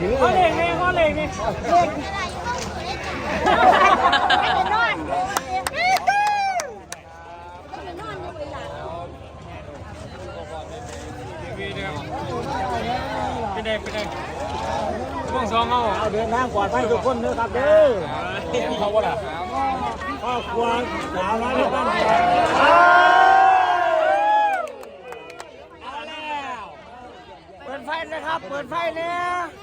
ถือข้อเลขนี่ข้อเลขนี่นอนนอนอยู่เวลาเป็นไงเป็นไงช่วงสองเอาเอาเดินทางปลอดภัยทุกคนเด้อครับเด้อเขาว่าล่ะครอบครัวสาวน้อยในบ้านเอาแล้วเปิดไฟนะครับ เปิดไฟเนี่ยไปเลยครับ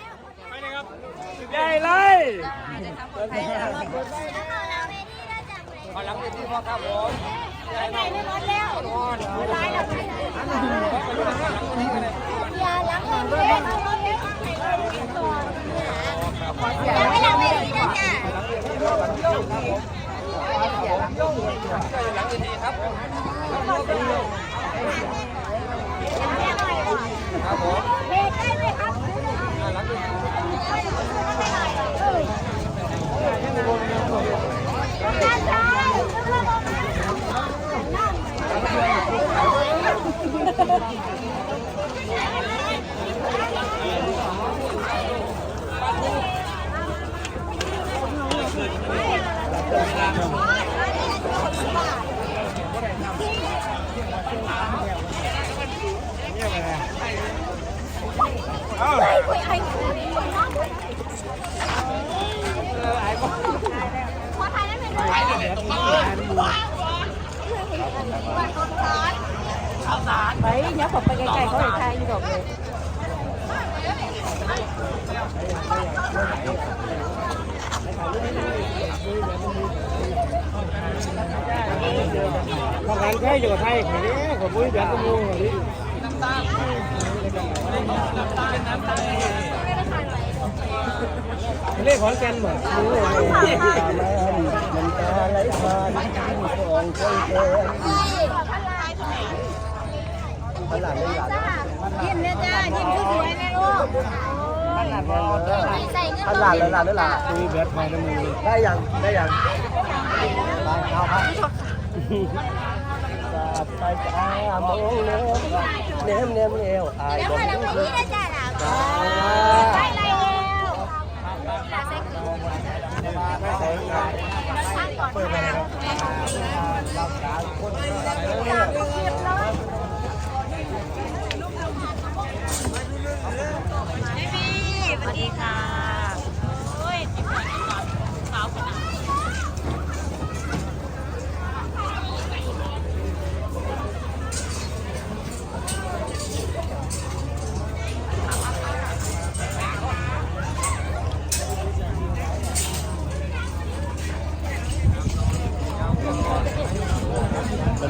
ใหญ่เลยขอรับไปที่พ่อครับผมไปไหนไม่รถแล้วไม่ร้ายหรอกอย่าล้างมือเลยเอาเล็กอย่าไม่ล้างมือนะจ้ะครับผมเบรกได้ไหมครับ ด้านซ้ายคุยไอ้ขอ ถ่ายได้ไหมด้วยไปเนี่ยผมไปไกลๆเขาเห็นทายอยู่ดอกเลยทำงานใช้อยู่กับไทยแค่นี้ผมไม่แบบตัวมูแบบนี้เล่ขอนแก่นเหมือนรู้เลย มันตาไหลผ่านของคนแก่พลังไม่หลับยิ้มเลยจ้ายิ้มสวยๆนะลูกใส่เงินพลังแล้วล่ะแล้วล่ะคุยแบบมาทั้งมือได้ยังได้ยังไปเอาครับไปจ้ามองเนื้อเนื้อเนื้อเนื้ออายเดี๋ยวบอพากเราไปนี่นะจ้ เปิดไรแล้ว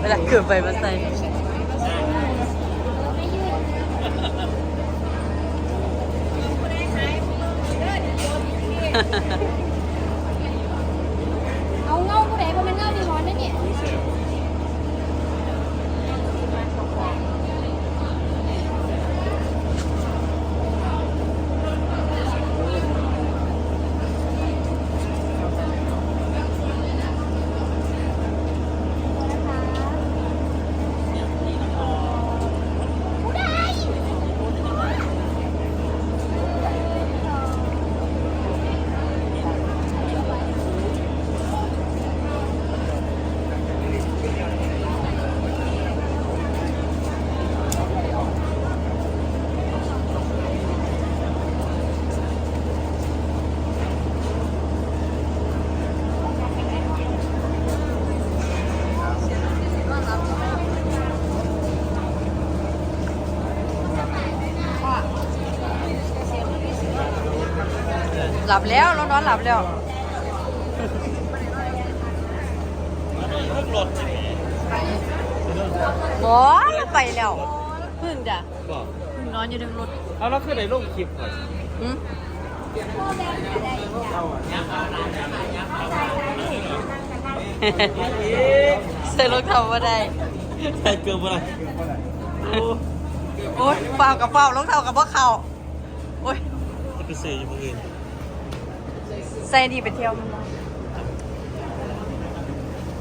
เวลาเกิดไปมาใส่เอา หลับแล้วเรานอนหลับแล้วบอเราไปแล้วพึ่งจ้ะบอกพึ่งนอนอยู่ในรถเอาแล้วคือในรูปคลิปก่อนหืมใส่รถเขาบ่ได้ใส่เกลืออะไรโอ้ยเปล่ากับเปล่ารองเท้ากับว่าเขาโอ้ยจะไปซื้ออยู่เมื่อคืน ใส่ดีไปเที่ยวมันบ่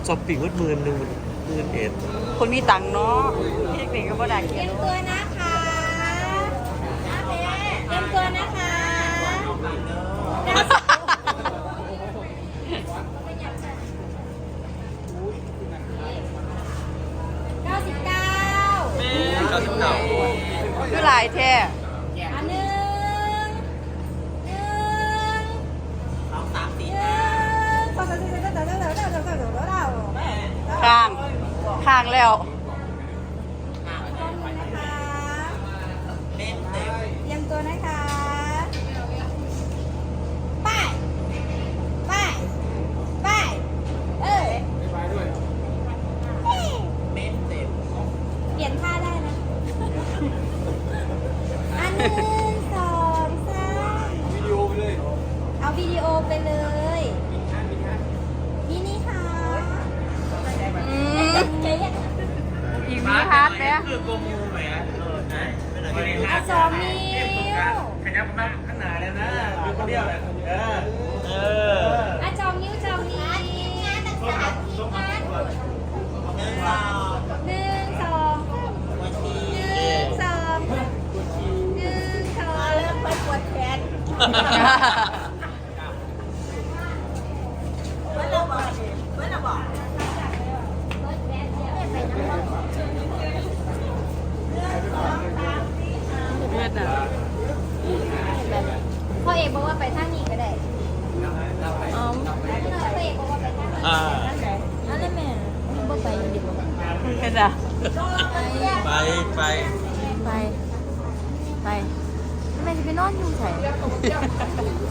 ช้อปปิ้งวัดหมื่นหนึ่งหมื่นเอ็ดคนมีตังค์เนาะพี่เด็กๆก็บ่ได้เตกิรีนยมตัวนะคะเตรียมตัวนะคะเก้าสิบเก้าก็สิบเก้าคือหลายแท้ แล้วเตรียมตัวนะคะไปไปไปเออเปลี่ยนท่าได้นะ อันหนึ่งสองสามวิดีโอไปเลย เอาวิดีโอไปเลย คือโกมูไหมเออใช่ไม่ได้อาจอมิวขยับมาข้างหน้าเลยนะอยู่คนเดียวเลยเออเอออาจอมิวจอมิวงานต่างๆที่งานหนึ่งสองหนึ่งสองหนึ่งสองเริ่มไปปวดแขน อะ ไปไปไป ไปทำไมจะไปนอนอยู่ใส่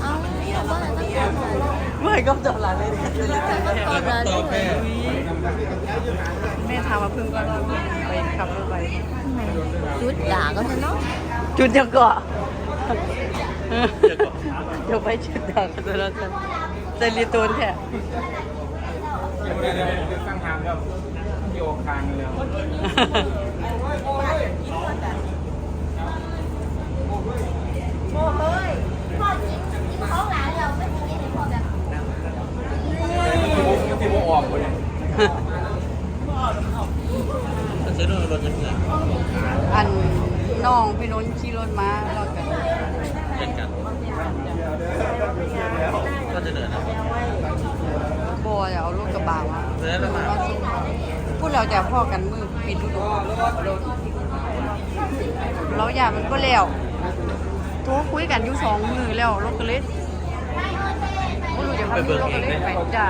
เอาไราก็จลยต้องกลัาไม่ก็จบหลานเลยก็จบหาเลยแม่ทำมาเพิ่งก็รู้ไปขับรถไปจุดด่าก็เนาะจุดยังเกาะเดี๋ยวไปจุดด่าก็จะแล้วจะรีตูนแค่ตั้งทางแล้ว โยคางเลยที่ผมออกเลยอันน้องพี่นนท์ขี่รถมาเรา แล้วแต่พ่อกันมือปิดดูดูเราอยากมันก็แล้วโทรคุยกันอยู่สองมือแล้วรถก็เลยไม่รู้จะทำยังไงรถก็เลยไปจ้า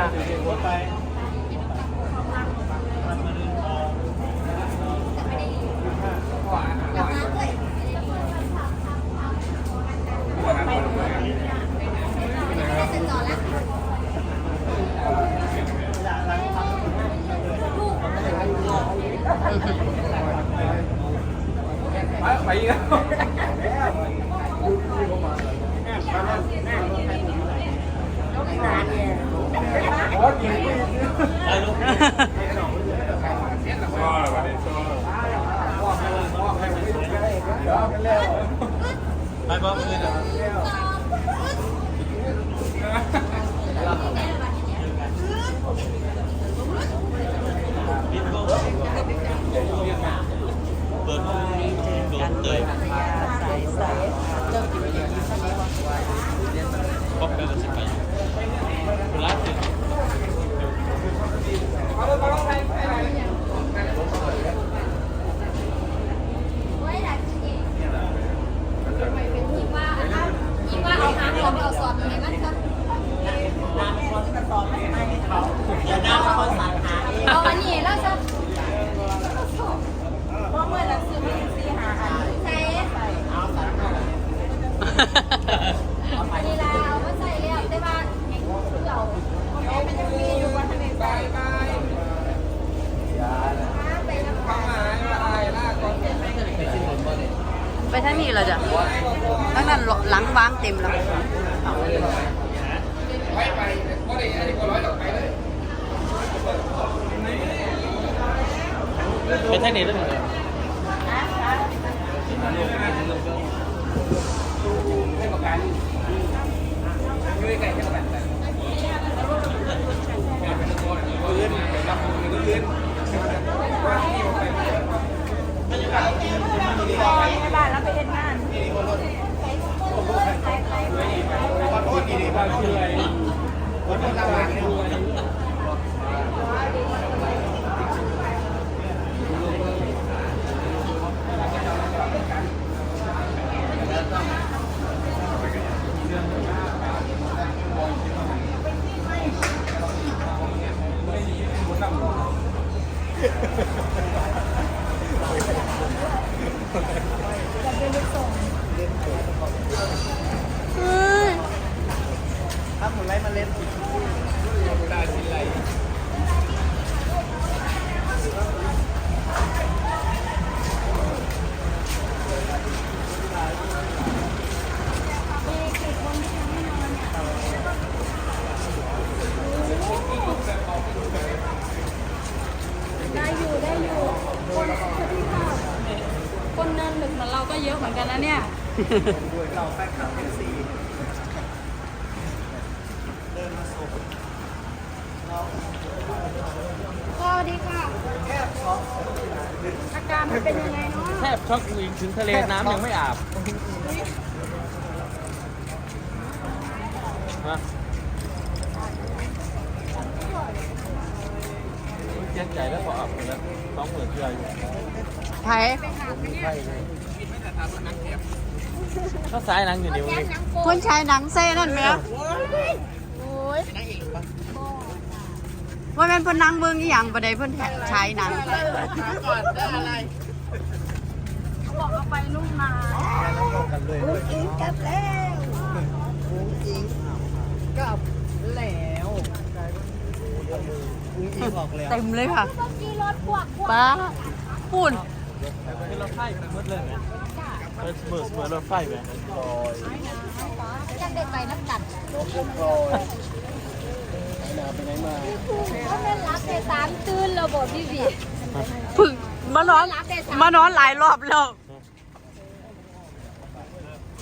ไปบ้างเลยนะเปิดโดนเตยใส่ใส่เจ้ากินไปอย่างนี้สักนิดวะป๊อปไปแล้วสิไปร้านถึงไว้หลังจริงยิงว่ายิงว่าเอาหางหัวไปเอาสอดไหนมันครับเอาอันนี้แล้วจะเพราะเมื่อเราซื้อมาสี่หาอันใส่เวลาเอามาใส่ ท่างนี้เหรอจ้ะทั้งนั้น หลังวางเต็มแล้วไปเท่านี้ได้ไหมถ้า เนี่ยเราแฟนคลับเอฟซีเดินมาส่งสวัสดีค่ะแค่ช็อกอาการมันเป็นยังไงเนาะแทบช็อกวิงถึงทะเลน้ำยังไม่อาบฮะเจ็บใจแล้วพออาบไปแล้วต้องเหมือนเกลือยู่ไผ่ก็ ซ้ายนังอยู่นิ้วนี่คนชายหนังเซ่นั่นไหมว่าแม่นเพิ่นนางเบิ่งอีหยังบ่ได้เพิ่นชายหนังเขาบอกเอาไปลูกมาแค่น้ำกันเลยอุ้งอิงกลับแล้วอุ้งอิงกลับแล้วอุ้งอิงออกแล้วเต็มเลยค่ะเมื่อกี้รถพวกพวกป้าปุ่นเป็นรถไฟไปมืดเลยไหม เออเหมือนเหมือนรถไฟไหมยังได้ไปน้ำกัดเรียบร้อยไหนนาไปไหนมาเขาเป็นรับแต่สามตื่นเราบอกพี่บีพึ่งมานอนมานอนหลายรอบแล้ว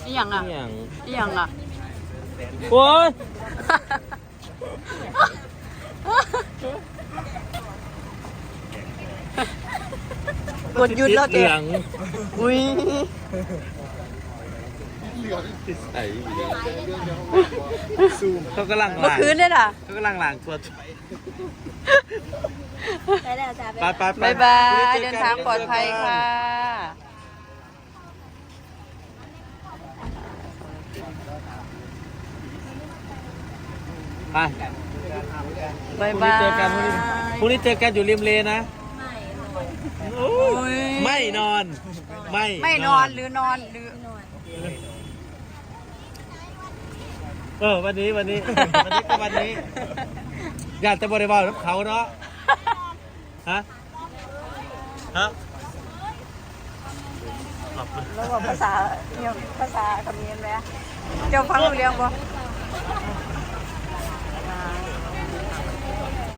อีหยังอะนี่อย่างอีหยังอะ โอ้ย กดหยุดแล้วเหเด็ลืกองอุ้ยไอ้ซูมเขากำลังเมื่อล้างคืนเนี่ยน่ะเขากำลังล้างตัวไปแล้วจ้าไปไปไปบายบายเดินทางปลอดภัยค่ะ ไปบายพรุ่งบานี้ยเจอกันพรุ่งนี้พรุ่งนี้เจอกันอยู่ริมเลนะโอ้ยไม่ นอน ไม่ไม่นอนหรือนอนหรือ เออวันนี้วันนี้ วันนี้ก็วันนี้ อยากจะบริบาลกับเขาเนาะฮะฮะขอบคุณแล้วว่าภาษาเนี่ยภาษาเขมรไหมเจ้าฟังรู้เรื่องบ่